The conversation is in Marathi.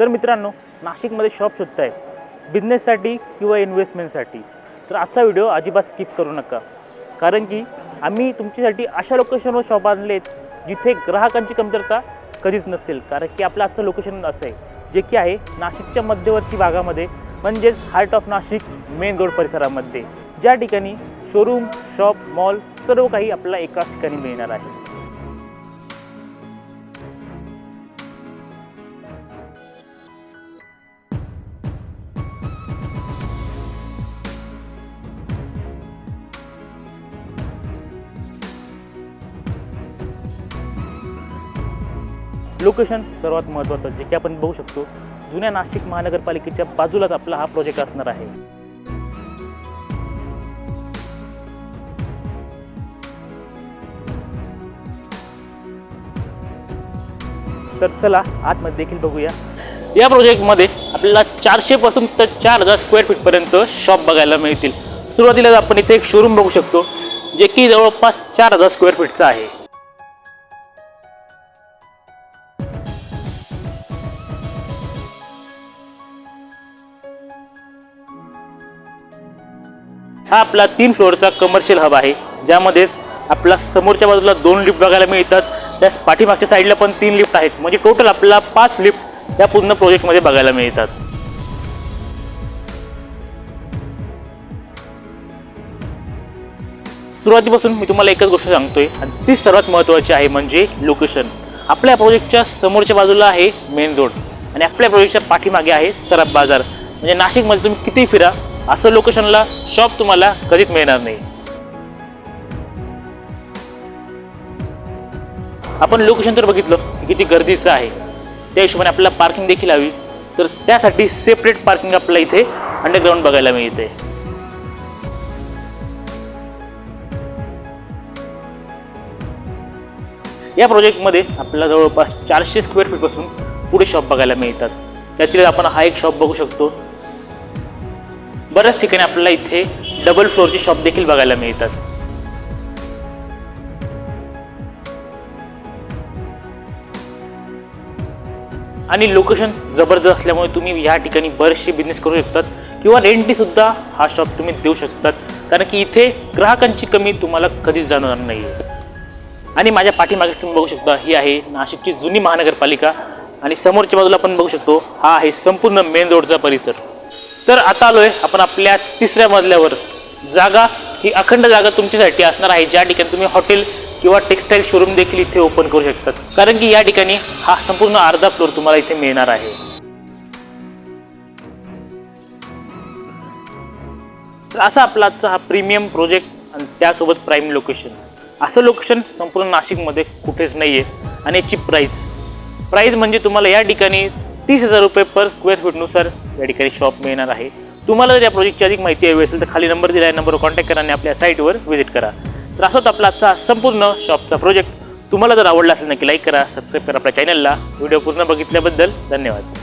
तर मित्रांनो नाशिकमध्ये शॉप शोधताय बिझनेससाठी किंवा इन्व्हेस्टमेंटसाठी तर आजचा व्हिडिओ अजिबात स्किप करू नका. कारण की आम्ही तुमच्यासाठी अशा लोकेशनवर शॉप आणलेत जिथे ग्राहकांची कमतरता कधीच नसेल. कारण की आपलं आजचं लोकेशन असं आहे जे की आहे नाशिकच्या मध्यवर्ती भागामध्ये म्हणजेच heart of Nashik main road परिसरामध्ये. ज्या ठिकाणी शोरूम शॉप मॉल सर्व काही आपल्याला एकाच ठिकाणी मिळणार आहे. लोकेशन सर्वात महत्त्वाचं जे की आपण बघू शकतो जुन्या नाशिक महानगरपालिकेच्या बाजूलाच आपला हा प्रोजेक्ट असणार आहे. तर चला आतमध्ये देखील बघूया. या प्रोजेक्टमध्ये आपल्याला चारशे पासून तर चार हजार स्क्वेअर फीटपर्यंत शॉप बघायला मिळतील. सुरुवातीला आपण इथे एक शोरूम बघू शकतो जे की जवळपास चार हजार स्क्वेअर फीटचं आहे. हा आपला तीन फ्लोअरचा कमर्शियल हब आहे. ज्यामध्येच आपला समोरच्या बाजूला दोन लिफ्ट बघायला मिळतात. त्याच पाठीमागच्या साईडला पण तीन लिफ्ट आहेत. म्हणजे टोटल आपल्याला पाच लिफ्ट या पूर्ण प्रोजेक्टमध्ये बघायला मिळतात. सुरुवातीपासून मी तुम्हाला एकच गोष्ट सांगतोय. आणि ती सर्वात महत्त्वाची आहे म्हणजे लोकेशन आपल्या प्रोजेक्टच्या समोरच्या बाजूला आहे मेन रोड आणि आपल्या प्रोजेक्टच्या पाठीमागे आहे सराफ बाजार. म्हणजे नाशिकमध्ये तुम्ही किती फिरा असं लोकेशनला शॉप तुम्हाला कधीच मिळणार नाही. आपण लोकेशन तर बघितलं की किती गर्दीचं आहे. त्या हिशोबाने आपल्याला पार्किंग देखील हवी. तर त्यासाठी सेपरेट पार्किंग आपल्याला इथे अंडरग्राऊंड बघायला मिळते. या प्रोजेक्टमध्ये आपल्याला जवळपास चारशे स्क्वेअर फीटपासून पुढे शॉप बघायला मिळतात. त्यातील आपण हा एक शॉप बघू शकतो. बऱ्याच ठिकाणी आपल्याला इथे डबल फ्लोअरचे शॉप देखील बघायला मिळतात. आणि लोकेशन जबरदस्त असल्यामुळे तुम्ही या ठिकाणी बरेचसे बिझनेस करू शकतात किंवा रेंटनी सुद्धा हा शॉप तुम्ही देऊ शकतात. कारण की इथे ग्राहकांची कमी तुम्हाला कधीच जाणवणार नाही आणि माझ्या पाठीमागे तुम्ही बघू शकता ही आहे नाशिकची जुनी महानगरपालिका. आणि समोरच्या बाजूला आपण बघू शकतो हा आहे संपूर्ण मेन रोडचा परिसर. तर आता आलोय आपण आपल्या तिसऱ्या मजल्यावर. जागा ही अखंड जागा तुमच्यासाठी असणार आहे. ज्या ठिकाणी तुम्ही हॉटेल किंवा टेक्सटाईल शोरूम देखील इथे ओपन करू शकतात. कारण की या ठिकाणी हा संपूर्ण अर्धा फ्लोर तुम्हाला इथे मिळणार आहे. तर असा आपला आजचा हा प्रीमियम प्रोजेक्ट आणि त्यासोबत प्राईम लोकेशन असं लोकेशन संपूर्ण नाशिकमध्ये कुठेच नाही आहे आणि याची प्राईज प्राईज म्हणजे तुम्हाला या ठिकाणी तीस हजार रुपये पर स्क्वेअर फीटनुसार या ठिकाणी शॉप मिळणार आहे. तुम्हाला जर या प्रोजेक्टची अधिक माहिती हवी असेल तर खाली नंबर दिला आहे नंबरवर कॉन्टॅक्ट करा आणि आपल्या साईटवर व्हिजिट करा. तर असाच आपला आजचा संपूर्ण शॉपचा प्रोजेक्ट तुम्हाला जर आवडला असेल नक्की लाईक करा सबस्क्राईब करा आपल्या चॅनलला व्हिडिओ पूर्ण बघितल्याबद्दल धन्यवाद.